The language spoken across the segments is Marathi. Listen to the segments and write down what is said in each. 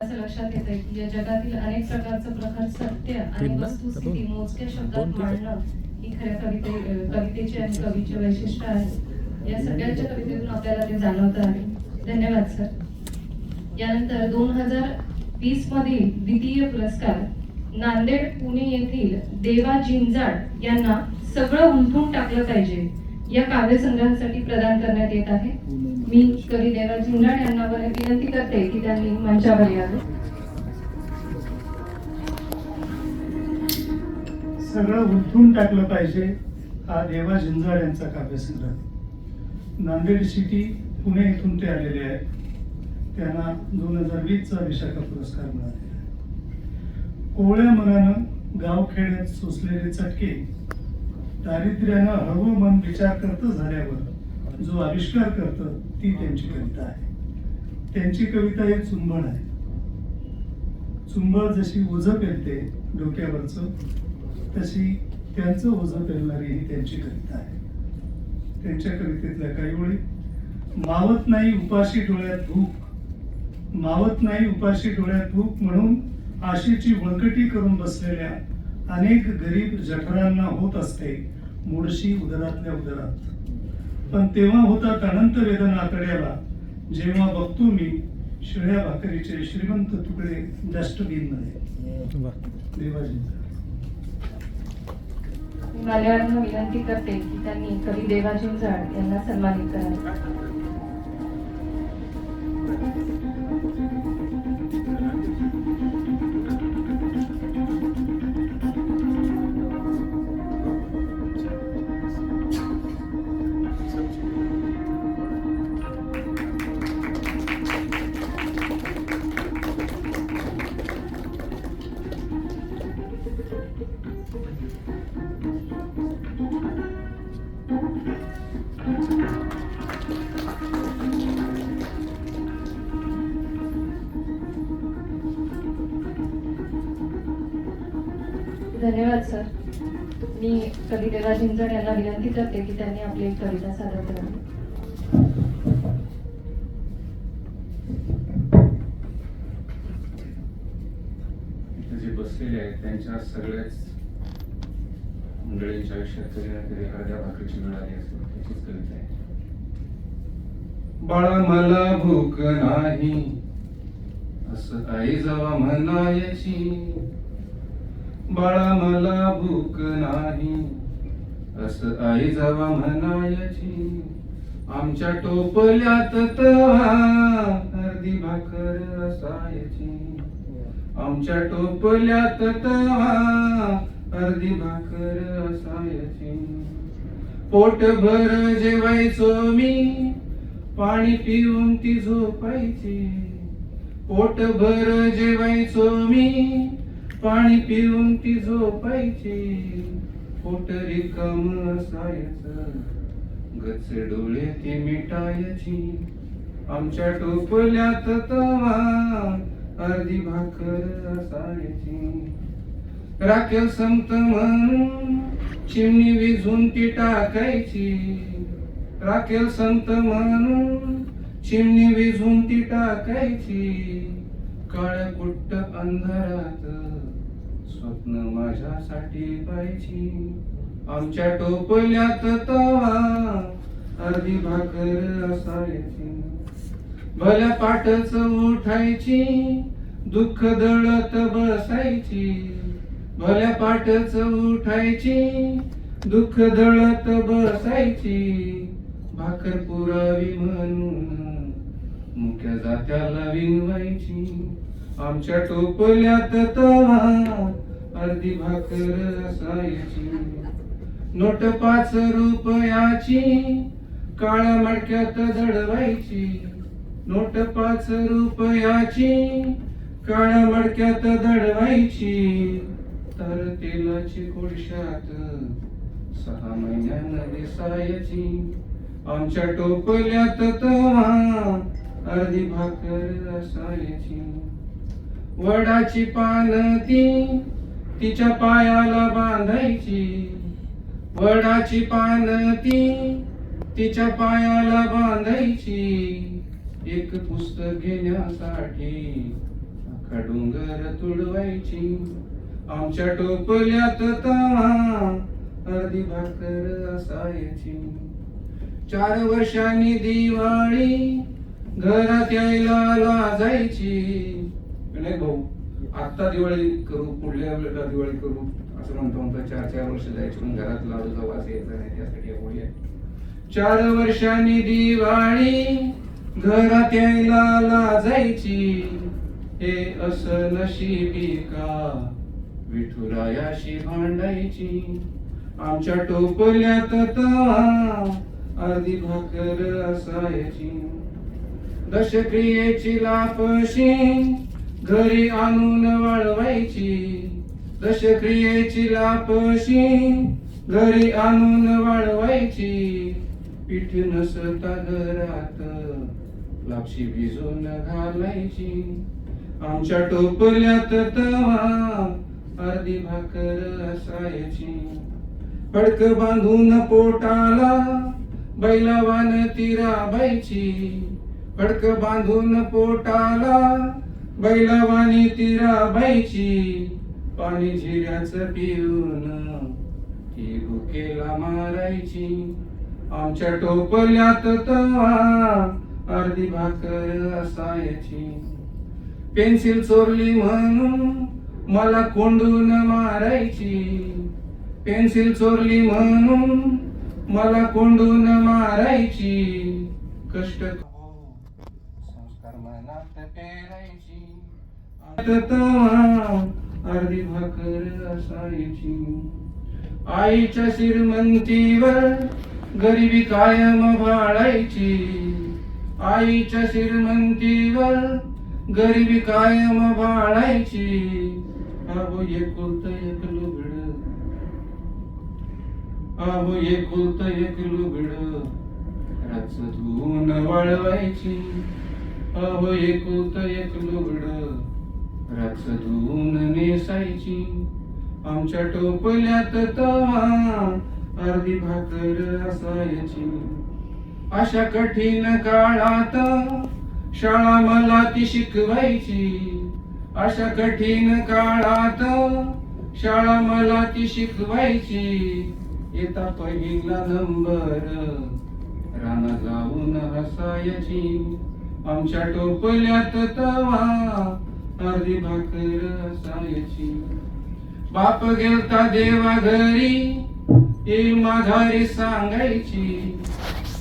असं लक्षात येत आहे की या जगातील अनेक प्रकारचं प्रखर सत्य आणि तीन ना? वस्तुस्थिती दोन? मोजक्या दोन शब्दात ठीक आहे. मांडणं ही खऱ्या कविते अं, कवितेचे आणि कवीचे वैशिष्ट्य आहे या सगळ्यांच्या कवितेतून आपल्याला ते जाणवत आहे धन्यवाद सर यानंतर दोन हजार वीस मधील द्वितीय पुरस्कार नांदेड पुणे येथील देवा जिंजाड यांना सगळं उलटून टाकलं पाहिजे या काव्यसंग्रहासाठी प्रदान करण्यात येत आहे मी कवी देवा जिंजाड यांना विनंती करते की त्यांनी मंचावर यावे. सगळं उलथून टाकलं पाहिजे हा देवा झिंजाड यांचा काव्यसंग्रह. नांदेड सिटी पुणे इथून ते आलेले आहेत. त्यांना दोन हजार वीसचा विशाखा पुरस्कार मिळाला. कोवळ्या मनानं गावखेड्यात सोसलेले चटके दारिद्र्यानं हळू मन विचार करत झाल्यावर जो आविष्कार करतं ती त्यांची कविता आहे. त्यांची कविता ही चुंबळ आहे. चुंबळ जशी ओझं पेलते डोक्यावरचं तशी त्यांचं ओझं पेलणारी ही त्यांची कविता आहे. त्यांच्या कवितेतल्या काही ओळी मावत नाही उपाशी डोळ्यात भूक. मावत नाही उपाशी डोळ्यात भूक म्हणून आशेची वळकटी करून बसलेल्या अनेक गरीब जठरांना होत असते मुडशी उदरातल्या उदरात. पण तेव्हा होतात अनंत वेदना आकड्याला जेव्हा बघतो मी शिळ्या भाकरीचे श्रीमंत तुकडे डस्टबिनमध्ये. देवाजी. मान्यवरांना विनंती करते की त्यांनी कवी देवा जिंजाड यांना सन्मानित करावे. धन्यवाद सर. मी कवी देवा जिंजाड यांना विनंती करते की त्यांनी आपली एक कविता सादर करावी इथे जे बसलेले आहेत त्यांच्या सगळ्याच मंडळींच्या आयुष्यात कधी ना कधी अर्ध्या भाकरीची मिळाली असेल त्याचीच कविता आहे. बाळा मला भूक नाही. असं आई जवा म्हणायची. बाळा मला भूक नाही. असं आई जवा म्हणायची. आमच्या टोपल्यात अर्धी भाकर असायची. आमच्या टोपल्यात अर्धी भाकर असायची. पोटभर जेवायचो मी. पाणी पिऊन ती झोपायची. पोटभर जेवायचो मी. पाणी पिऊन ती झोपायची. पोट रिकाम असायचं गच डोळे ती मिटायची. आमच्या टोपल्यात तवा अर्धी भाकर असायची. राखेल संत म्हणून चिमणी विझून ती टाकायची. राखेल संत म्हणून चिमणी विझून ती टाकायची. काळ्या कुट्ट अंधारात स्वप्न माझ्यासाठी पाहिजे आमच्या टोपल्यात तवा अर्धी भाकर असायची. भल्या पाठच उठायची दुःख दळत बसायची. भल्या पाठच उठायची दुःख दळत बसायची. भाकर पुरावी म्हणून मुख्या जात्याला विनवायची आमच्या टोपल्यात तवा अर्धी भाकर असायची. नोट पाच रुपयाची काळ्या मडक्यात दडवायची. नोट पाच रुपयाची काळ्या मडक्यात दडवायची. तर तेलाची कोळशात सहा महिन्यानं दिसायची. आमच्या टोपल्यात तवा अर्धी भाकर असायची. वडाची पान ती तिच्या पायाला बांधायची. वडाची पान ती तिच्या पायाला बांधायची. एक पुस्तक घेण्यासाठी खडुंगर तुडवायची. आमच्या टोपल्यात अर्धी भाकर असायची. चार वर्षांनी दिवाळी घरात यायला लाजायची. नाही भाऊ आत्ता दिवाळी करू पुढल्या वेळेला दिवाळी करू असं म्हणतो म्हणतो चार चार वर्ष जायची पण घरात लाडूचा वास यायचा नाही त्यासाठी होळी आहे. चार वर्षांनी दिवाळी घरात यायला लाजायची. हे असं नशिबी का? विठुरायाशी भांडायची. आमच्या टोपल्यात तवा अर्धी भाकर असायची. दशक्रियेची लापशी घरी आणून वाळवायची दशक्रियेची लापशी. घरी आणून वाळवायची पीठ नसता घरात लापशी भिजून घालायची. आमच्या टोपल्यात तवा अर्धी भाकर असायची. फडक बांधून पोटाला बैलावान ती राबायची फडक बांधून पोटाला बैलावानी ती राबायची पाणी झिऱ्याचं पिऊन ती भुकेला मारायची. आमच्या टोपल्यात तवा अर्धी भाकर असायची. पेन्सिल चोरली म्हणून मला कोंडून मारायची. पेन्सिल चोरली म्हणून मला कोंडून मारायची. कष्ट अर्धी भाकर असायची आईच्या श्रीमंतीवर गरिबी कायम भाळायची आईच्या श्रीमंतीवर गरिबी कायम भाळायची आबो एकुलत एक लुगड. आबो एकुलत एक लुगड. राच धुवून वाळवायची. आबो एकुलत एक लुगड. राच धुवून नेसायची. आमच्या टोपल्यात तवा अर्धी भाकर असायची. अशा कठीण काळात शाळा मला ती शिकवायची. अशा कठीण काळात शाळा मला ती शिकवायची. येता पहिला नंबर राना जाऊन हसायची. आमच्या टोपल्यात तवा अर्धी भाकर असायची बाप गेलता देवा घरी येईल माघारी सांगायची.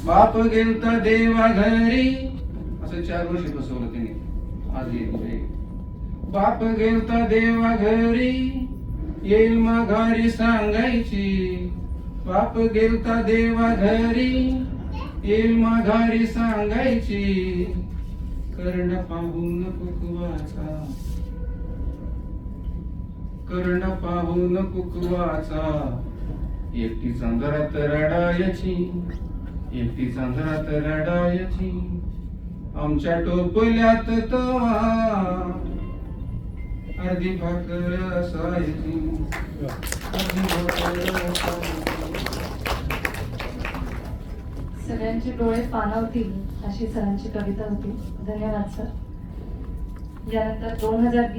बाप गेलता देवा घरी असं चार वर्ष बसवलं त्याने. आज येईल. बाप गेलता देवा घरी येईल माघारी सांगायची. बाप गेलता देवा घरी येईल माघारी सांगायची. कर्ण पाहून कुकवाचा कर्ण पाहून कुकवाचा एकटी चंद्रात रडायची. एकटी चंद्रात रडायची. आमच्या टोपल्यात तवा. अर्धी भाकर असायची. अर्धी भाकर असायची. सगळ्यांचे डोळे पाणावतील अशी सरांची कविता होती. धन्यवाद सर. यानंतर दोन हजार